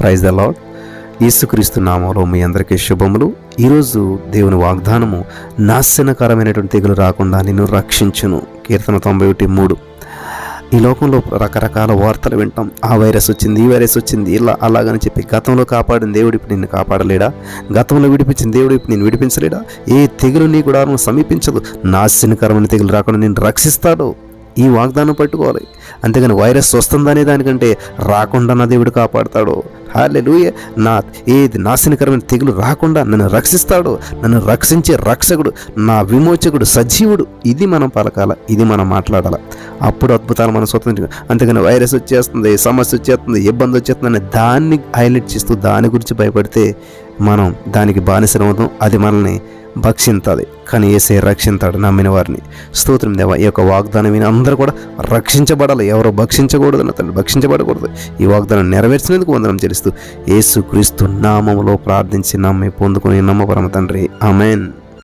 Praise the lord యేసుక్రీస్తు నామంలో మీ అందరికీ శుభములు. ఈరోజు దేవుని వాగ్దానము నాశనకరమైనటువంటి తెగులు రాకుండా నిన్ను రక్షించును. కీర్తన తొంభై ఒకటి మూడు. ఈ లోకంలో రకరకాల వార్తలు వింటాం. ఆ వైరస్ వచ్చింది ఈ వైరస్ వచ్చింది ఇలా అలాగని చెప్పి గతంలో కాపాడిన దేవుడు ఇప్పుడు నిన్ను కాపాడలేడా? గతంలో విడిపించిన దేవుడు ఇప్పుడు నేను విడిపించలేడా? ఏ తెగులు నీ కూడా సమీపించదు. నాశనకరమైన తెగులు రాకుండా నేను రక్షిస్తాడు. ఈ వాగ్దానం పట్టుకోవాలి. అంతేగాని వైరస్ వస్తుందనే దానికంటే రాకుండా నా దేవుడు కాపాడతాడు. హాలెలూయ. నా ఏది నాశనకరమైన తెగులు రాకుండా నన్ను రక్షిస్తాడు నన్ను రక్షించే రక్షకుడు నా విమోచకుడు సజీవుడు. ఇది మనం పలకాల ఇది మనం మాట్లాడాలి. అప్పుడు అద్భుతాలు మనం స్వతంత్రం అంతేగాని వైరస్ వచ్చేస్తుంది సమస్య వచ్చేస్తుంది ఇబ్బంది వచ్చేస్తుంది దాన్ని హైలైట్ చేస్తూ దాని గురించి భయపడితే మనం దానికి బానిసలవుతాం అది మనల్ని భక్షింతుంది కానీ ఏసే రక్షింతాడు నమ్మిన వారిని. స్తోత్రం దేవ ఈ యొక్క వాగ్దానం విని అందరూ కూడా రక్షించబడాలి. ఎవరో భక్షించకూడదు నా తండ్రి భక్షించబడకూడదు. ఈ వాగ్దానం నెరవేర్చినందుకు వందనం చెల్లిస్తూ యేసు క్రీస్తు నామంలో ప్రార్థించి నమ్మి పొందుకుని నమ్మపరమ తండ్రి. ఆమెన్.